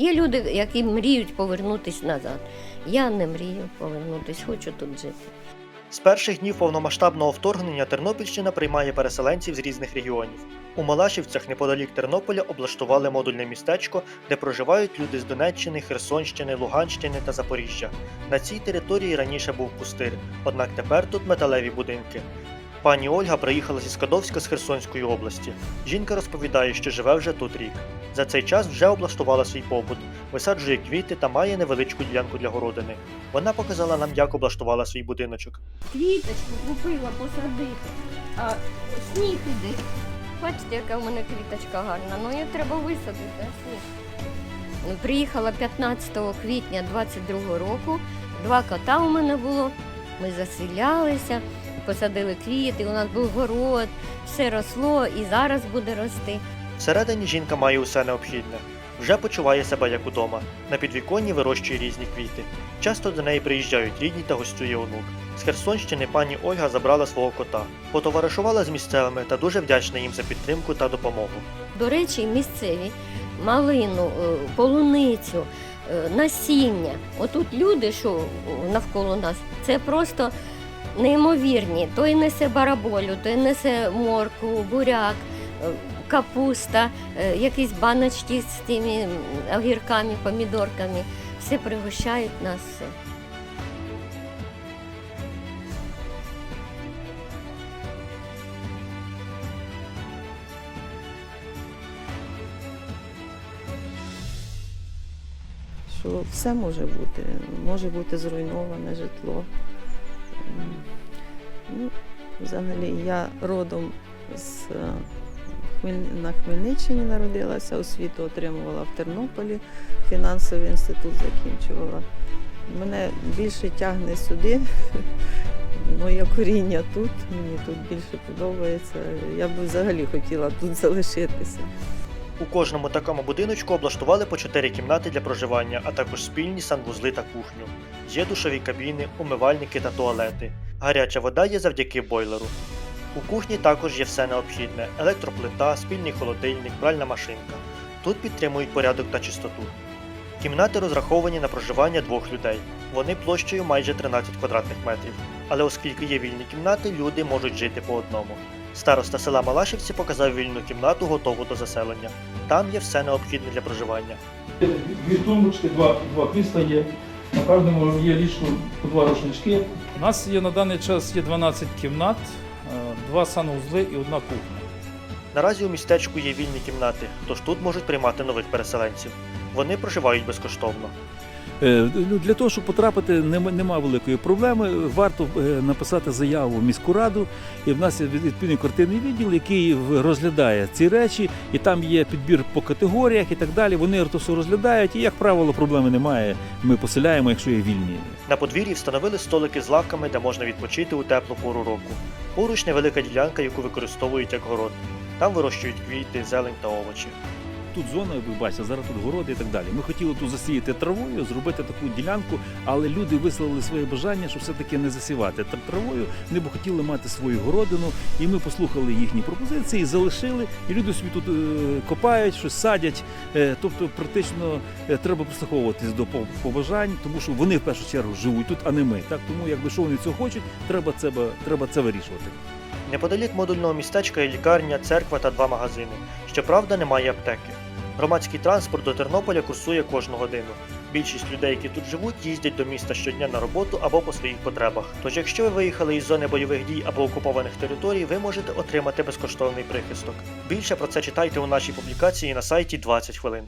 Є люди, які мріють повернутися назад. Я не мрію повернутися, хочу тут жити. З перших днів повномасштабного вторгнення Тернопільщина приймає переселенців з різних регіонів. У Малашівцях неподалік Тернополя облаштували модульне містечко, де проживають люди з Донеччини, Херсонщини, Луганщини та Запоріжжя. На цій території раніше був пустир, однак тепер тут металеві будинки. Пані Ольга приїхала зі Скадовська з Херсонської області. Жінка розповідає, що живе вже тут рік. За цей час вже облаштувала свій побут, висаджує квіти та має невеличку ділянку для городини. Вона показала нам, як облаштувала свій будиночок. Квіточку купила посадити, а сніг іде. Бачите, яка в мене квіточка гарна. Ну її треба висадити, сніг. Ну, Приїхала 15 квітня 22 року. Два кота у мене було. Ми заселялися, посадили квіти, у нас був город, все росло і зараз буде рости. Всередині жінка має усе необхідне. Вже почуває себе як удома. На підвіконні вирощує різні квіти. Часто до неї приїжджають рідні та гостює онук. З Херсонщини пані Ольга забрала свого кота, потоваришувала з місцевими та дуже вдячна їм за підтримку та допомогу. До речі, місцеві малину, е, полуницю, е, насіння. Отут люди, що навколо нас, це просто неймовірні. Той несе бараболю, той несе моркву, буряк, е, капуста, е, якісь баночки з тими огірками, помідорками. Все пригощають нас. Що все може бути. Може бути зруйноване житло. Ну, взагалі, я родом з е, на Хмельниччині народилася, освіту отримувала в Тернополі, фінансовий інститут закінчувала. Мене більше тягне сюди. Моє коріння тут, мені тут більше подобається. Я б взагалі хотіла тут залишитися. У кожному такому будиночку облаштували по 4 кімнати для проживання, а також спільні санвузли та кухню. Є душові кабіни, умивальники та туалети. Гаряча вода є завдяки бойлеру. У кухні також є все необхідне: електроплита, спільний холодильник, пральна машинка. Тут підтримують порядок та чистоту. Кімнати розраховані на проживання двох людей. Вони площею майже 13 квадратних метрів. Але оскільки є вільні кімнати, люди можуть жити по одному. Староста села Малашівці показав вільну кімнату, готову до заселення. Там є все необхідне для проживання. Дві тумбочки, два, два крісла є. На кожному є ліжко по два рушнички. У нас є на даний час є 12 кімнат, е, два санузли і одна кухня. Наразі у містечку є вільні кімнати, тож тут можуть приймати нових переселенців. Вони проживають безкоштовно. Е, ну, Для того, щоб потрапити, нема, великої проблеми. Варто е, написати заяву в міську раду, і в нас є відповідний квартирний відділ, який розглядає ці речі, і там є підбір по категоріях і так далі. Вони то все розглядають, і як правило, проблеми немає. Ми поселяємо, якщо є вільні. На подвір'ї встановили столики з лавками, де можна відпочити у теплу пору року. Поруч невелика ділянка, яку використовують як город. Там вирощують квіти, зелень та овочі. Тут зона, ви бачите, зараз тут городи і так далі. Ми хотіли тут засіяти травою, зробити таку ділянку, але люди висловили своє бажання, що все-таки не засівати травою. Вони б хотіли мати свою городину, і ми послухали їхні пропозиції, залишили, і люди собі тут е, копають, щось садять. Е, тобто, практично е, треба прислуховуватись до побажань, тому що вони в першу чергу живуть тут, а не ми. Так тому, якби що вони цього хочуть, треба це треба це вирішувати. Неподалік модульного містечка є лікарня, церква та два магазини. Щоправда, немає аптеки. Громадський транспорт до Тернополя курсує кожну годину. Більшість людей, які тут живуть, їздять до міста щодня на роботу або по своїх потребах. Тож, якщо ви виїхали із зони бойових дій або окупованих територій, ви можете отримати безкоштовний прихисток. Більше про це читайте у нашій публікації на сайті 20 хвилин.